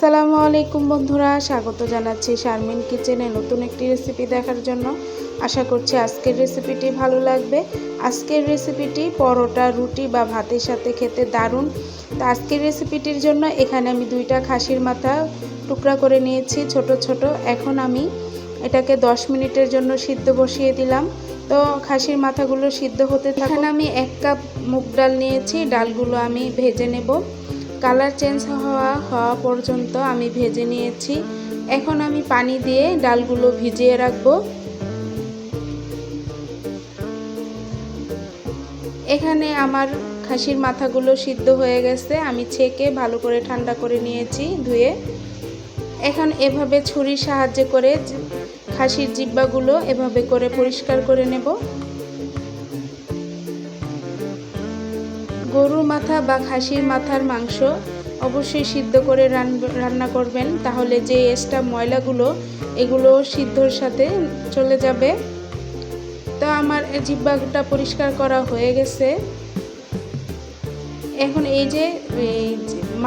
আসসালামু আলাইকুম বন্ধুরা, স্বাগত জানাচ্ছি শারমিন কিচেনে নতুন একটি রেসিপি দেখার জন্য। আশা করছি আজকের রেসিপিটি ভালো লাগবে। আজকের রেসিপিটি পরোটা, রুটি বা ভাতের সাথে খেতে দারুণ। তো আজকের রেসিপিটির জন্য এখানে আমি দুইটা খাসির মাথা টুকরা করে নিয়েছি, ছোট ছোট। এখন আমি এটাকে 10 মিনিটের জন্য সিদ্ধ বসিয়ে দিলাম। তো খাসির মাথাগুলো সিদ্ধ হতে এখানে আমি এক কাপ মুগ ডাল নিয়েছি, ডালগুলো আমি ভেজে নেব। কালার চেঞ্জ হওয়া হওয়া পর্যন্ত আমি ভেজে নিয়েছি। এখন আমি পানি দিয়ে ডালগুলো ভিজিয়ে রাখব। এখানে আমার খাসির মাথাগুলো সিদ্ধ হয়ে গেছে। আমি ছেঁকে ভালো করে ঠান্ডা করে নিয়েছি ধুয়ে। এখন এভাবে ছুরির সাহায্যে করে খাসির জিব্বাগুলো এভাবে করে পরিষ্কার করে নেব। গরুর মাথা বা খাসির মাথার মাংস অবশ্যই সিদ্ধ করে রান্না করবেন, তাহলে যে এক্সট্রা ময়লাগুলো, এগুলো সিদ্ধর সাথে চলে যাবে। তো আমার জিব্বাটা পরিষ্কার করা হয়ে গেছে। এখন এই যে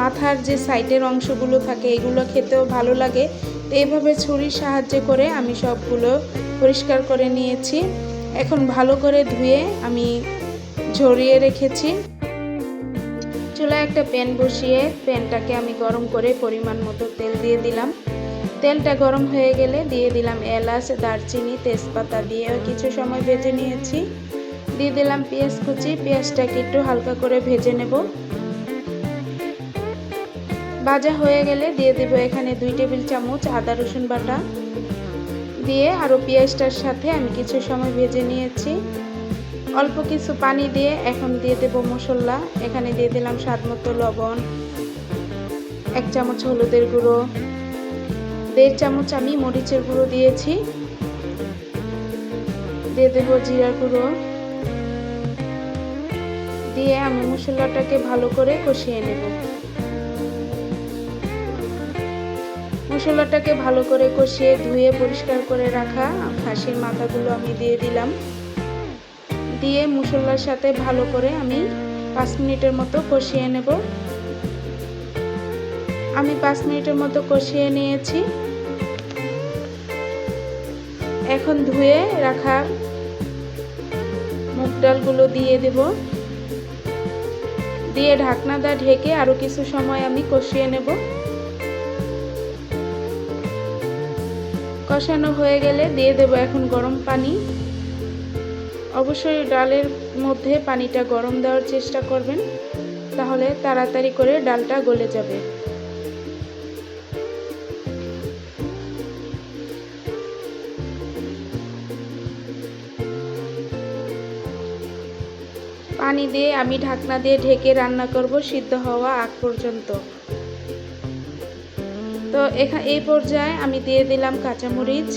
মাথার যে সাইডের অংশগুলো থাকে, এগুলো খেতেও ভালো লাগে। তো এইভাবে ছুরির সাহায্যে করে আমি সবগুলো পরিষ্কার করে নিয়েছি। এখন ভালো করে ধুয়ে আমি ঝরিয়ে রেখেছি। চুলায় একটা প্যান বসিয়ে প্যানটাকে আমি গরম করে পরিমাণ মতো তেল দিয়ে দিলাম। তেলটা গরম হয়ে গেলে দিয়ে দিলাম এলাচ, দারচিনি, তেজপাতা দিয়ে কিছু সময় ভেজে নিয়েছি। দিয়ে দিলাম পেঁয়াজ কুচি, পেঁয়াজটাকে একটু হালকা করে ভেজে নেব। ভাজা হয়ে গেলে দিয়ে দেব এখানে দুই টেবিল চামচ আদা রসুন বাটা। দিয়ে আরও পেঁয়াজটার সাথে আমি কিছু সময় ভেজে নিয়েছি। অল্প কিছু পানি দিয়ে এখন দিয়ে দেব মশলা। এখানে দিয়ে দিলাম স্বাদ মতো লবণ, এক চামচ হলুদের গুঁড়ো, দেড় চামচ আমি মরিচের গুঁড়ো দিয়েছি। দিয়ে দেব জিরার গুঁড়ো। দিয়ে আমি মশলাটাকে ভালো করে কষিয়ে নেব। মশলাটাকে ভালো করে কষিয়ে ধুয়ে পরিষ্কার করে রাখা খাসির মাথাগুলো আমি দিয়ে দিলাম। দিয়ে মশলার সাথে ভালো করে আমি পাঁচ মিনিটের মতো কষিয়ে নেব। আমি পাঁচ মিনিটের মতো কষিয়ে নিয়েছি। এখন ধুয়ে রাখা মুগ ডালগুলো দিয়ে দেব। দিয়ে ঢাকনা দা ঢেকে আরও কিছু সময় আমি কষিয়ে নেব। কষানো হয়ে গেলে দিয়ে দেব এখন গরম পানি। অবশ্যই ডালের মধ্যে পানিটা গরম দেওয়ার চেষ্টা করবেন, তাহলে তাড়াতাড়ি করে ডালটা গলে যাবে। পানি দিয়ে আমি ঢাকনা দিয়ে ঢেকে রান্না করব সিদ্ধ হওয়া আগ পর্যন্ত। তো এখানে এই পর্যায়ে আমি দিয়ে দিলাম কাঁচামরিচ।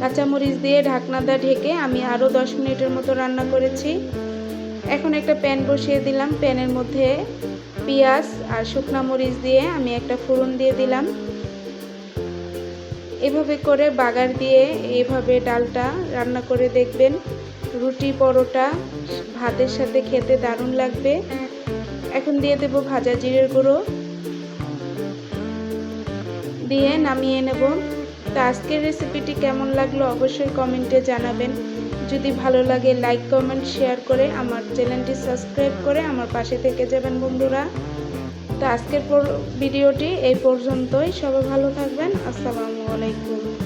কাঁচামরিচ দিয়ে ঢাকনাটা ঢেকে আমি আরও দশ মিনিটের মতো রান্না করেছি। এখন একটা প্যান বসিয়ে দিলাম। প্যানের মধ্যে পেঁয়াজ আর শুকনা মরিচ দিয়ে আমি একটা ফোড়ন দিয়ে দিলাম। এভাবে করে বাগার দিয়ে এভাবে ডালটা রান্না করে দেখবেন। রুটি, পরোটা, ভাতের সাথে খেতে দারুণ লাগবে। এখন দিয়ে দেব ভাজা জিরের গুঁড়ো। দিয়ে নামিয়ে নেব। তো আজকের রেসিপিটি কেমন লাগল অবশ্যই কমেন্টে জানাবেন। যদি ভালো লাগে লাইক কমেন্ট শেয়ার করে আমার চ্যানেলটি সাবস্ক্রাইব করে আমার পাশে থেকে যাবেন বন্ধুরা। তো আজকের ভিডিওটি এই পর্যন্তই। সবাই ভালো থাকবেন। আসসালামু আলাইকুম।